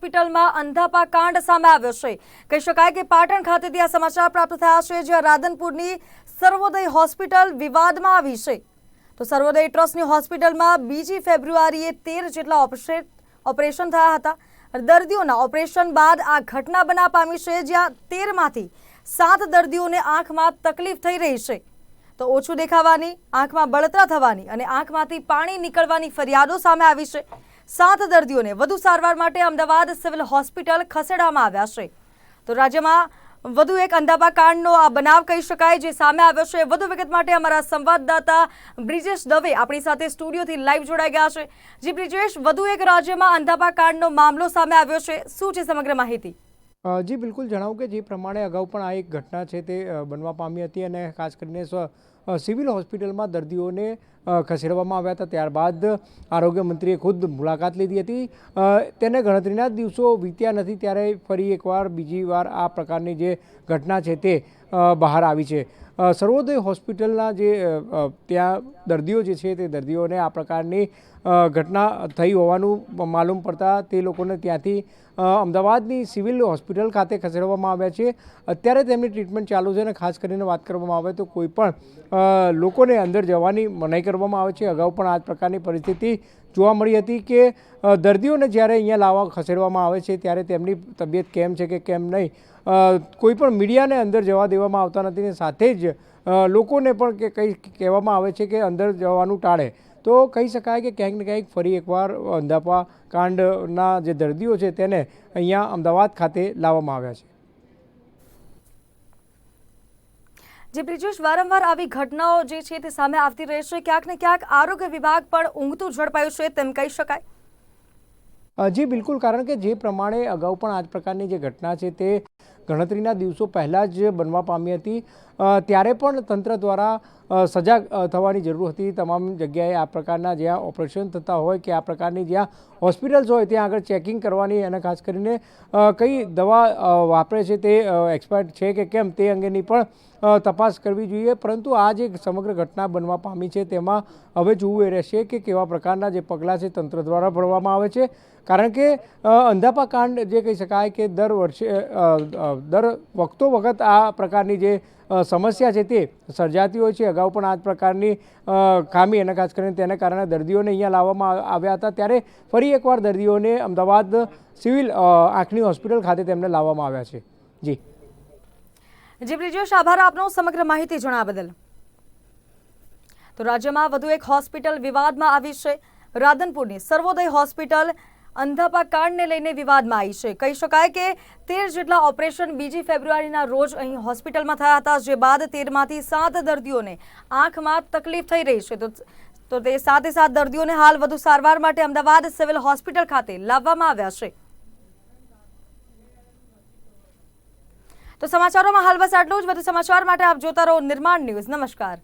હોસ્પિટલમાં અંધાપા કાંડ સામે આવ્યો છે. કહી શકાય કે પાટણ ખાતેથી આ સમાચાર પ્રાપ્ત થયા છે, જ્યાં રાધનપુરની સર્વોદય હોસ્પિટલ વિવાદમાં આવી છે. તો સર્વોદય ટ્રસ્ટની હોસ્પિટલમાં બીજી ફેબ્રુઆરીએ તેર જેટલા ઓપરેશન થયા હતા. દર્દીઓના ઓપરેશન બાદ આ ઘટના બના પામી છે, જ્યાં તેરમાંથી સાત દર્દીઓને આંખમાં તકલીફ થઈ રહી છે. તો ઓછું દેખાવાની, આંખમાં બળતરા થવાની અને આંખમાંથી પાણી નીકળવાની ફરિયાદો સામે આવી છે. સાત દર્દીઓને વધુ સારવાર માટે અમદાવાદ સિવિલ હોસ્પિટલ ખસેડવામાં આવ્યા છે. તો રાજ્યમાં વધુ એક અંધાબા કાંડનો આ બનાવ કહી શકાય, જે સામે આવ્યો છે. વધુ વિગત માટે અમારા સંવાદદાતા બ્રિજેશ દવે આપણી સાથે સ્ટુડિયોથી લાઈવ જોડાઈ ગયા છે. જી બ્રિજેશ, વધુ એક રાજ્યમાં અંધાબા કાંડનો મામલો સામે આવ્યો છે. શું છે સમગ્ર માહિતી? જી, બિલકુલ જણાવું કે જે પ્રમાણે અગાઉ પણ આ એક ઘટના છે તે બનવા પામી હતી અને ખાસ કરીને સિવિલ હોસ્પિટલમાં દર્દીઓને ખસેડવામાં આવ્યા હતા. ત્યારબાદ આરોગ્ય મંત્રીએ ખુદ મુલાકાત લીધી હતી. તેને ગણતરીના દિવસો વીત્યા નથી, ત્યારે ફરી એકવાર બીજી વાર આ પ્રકારની જે ઘટના છે તે બહાર આવી છે. સર્વોદય હોસ્પિટલના જે ત્યાં દર્દીઓ જે છે તે દર્દીઓને આ પ્રકારની ઘટના થઈ હોવાનું માલુમ પડતા તે લોકોને ત્યાંથી અમદાવાદની સિવિલ હોસ્પિટલ ખાતે ખસેડવામાં આવ્યા છે. અત્યારે તેમની ટ્રીટમેન્ટ ચાલુ છે અને ખાસ કરીને વાત કરવામાં આવે તો કોઈ પણ લોકોને અંદર જવાની મનાઈ કરવામાં આવે છે. અગાઉ પણ આ પ્રકારની પરિસ્થિતિ જોવા મળી હતી કે દર્દીઓને જ્યારે અહીંયા લાવવા ખસેડવામાં આવે છે, ત્યારે તેમની તબિયત કેમ છે કે કેમ નહીં? કોઈ પણ મીડિયાને અંદર જવા દેવામાં આવતા નથી ને સાથે જ લોકોને પણ કે કંઈ કહેવામાં આવે છે કે અંદર જવાનું ટાળે. તો કહી શકાય કે ક્યાંક ને ક્યાંક ફરી એકવાર અંધાપા કાંડના જે દર્દીઓ છે, તેને અહીંયા અમદાવાદ ખાતે લાવવામાં આવ્યા છે. જે બ્રિજેશ વારંવાર આવી ઘટનાઓ જે છે તે સામે આવતી રહેશે ક્યાંક ને ક્યાંક આરોગ્ય વિભાગ પણ ઊંઘતું ઝડપાયું છે તેમ કહી શકાય. જી, બિલકુલ. કારણ કે જે પ્રમાણે અગાઉ પણ આ પ્રકારની જે ઘટના છે તે ગણતરીના દિવસો પહેલાં જ બનવા પામી હતી. ત્યારે પણ તંત્ર દ્વારા સજાગ થવાની જરૂર હતી. તમામ જગ્યાએ આ પ્રકારના જ્યાં ઓપરેશન થતા હોય કે આ પ્રકારની જ્યાં હોસ્પિટલ્સ હોય ત્યાં આગળ ચેકિંગ કરવાની અને ખાસ કરીને કઈ દવા વાપરે છે તે એક્સપાયર્ડ છે કે કેમ તે અંગેની પણ તપાસ કરવી જોઈએ. પરંતુ આ જે સમગ્ર ઘટના બનવા પામી છે તેમાં હવે જોવું એ રહેશે કે કેવા પ્રકારના જે પગલાં છે તંત્ર દ્વારા ભરવામાં આવે છે. કારણ કે અંધાપા કાંડ જે કહી શકાય કે દર વર્ષે દર વખતો વખત આ પ્રકારની જે સમસ્યા છે તે સર્જાતી હોય છે. અગાઉ પણ આ પ્રકારની ખામી અને ખાસ કરીને તેને કારણે દર્દીઓને અહીંયા લાવવામાં આવ્યા હતા. ત્યારે ફરી એકવાર દર્દીઓને અમદાવાદ સિવિલ આંખની હોસ્પિટલ ખાતે તેમને લાવવામાં આવ્યા છે. જી. જી, બ્રિજેશ, આભાર આપનો સમગ્ર માહિતી જણાવવા બદલ. તો રાજ્યમાં વધુ એક હોસ્પિટલ વિવાદમાં આવી છે. રાધનપુરની સર્વોદય હોસ્પિટલ અંધાપા કાંડને લઈને વિવાદમાં આવી છે. કહી શકાય કે તેર જેટલા ઓપરેશન બીજી ફેબ્રુઆરીના રોજ અહીં હોસ્પિટલમાં થયા હતા, જે બાદ તેરમાંથી સાત દર્દીઓને આંખમાં તકલીફ થઈ રહી છે. તો તો તે સાથે સાત દર્દીઓને હાલ વધુ સારવાર માટે અમદાવાદ સિવિલ હોસ્પિટલ ખાતે લાવવામાં આવ્યા છે. તો સમાચારોમાં હાલ બસ આટલું જ. વધુ સમાચાર માટે આપ જોતા રહો નિર્માણ ન્યૂઝ. નમસ્કાર.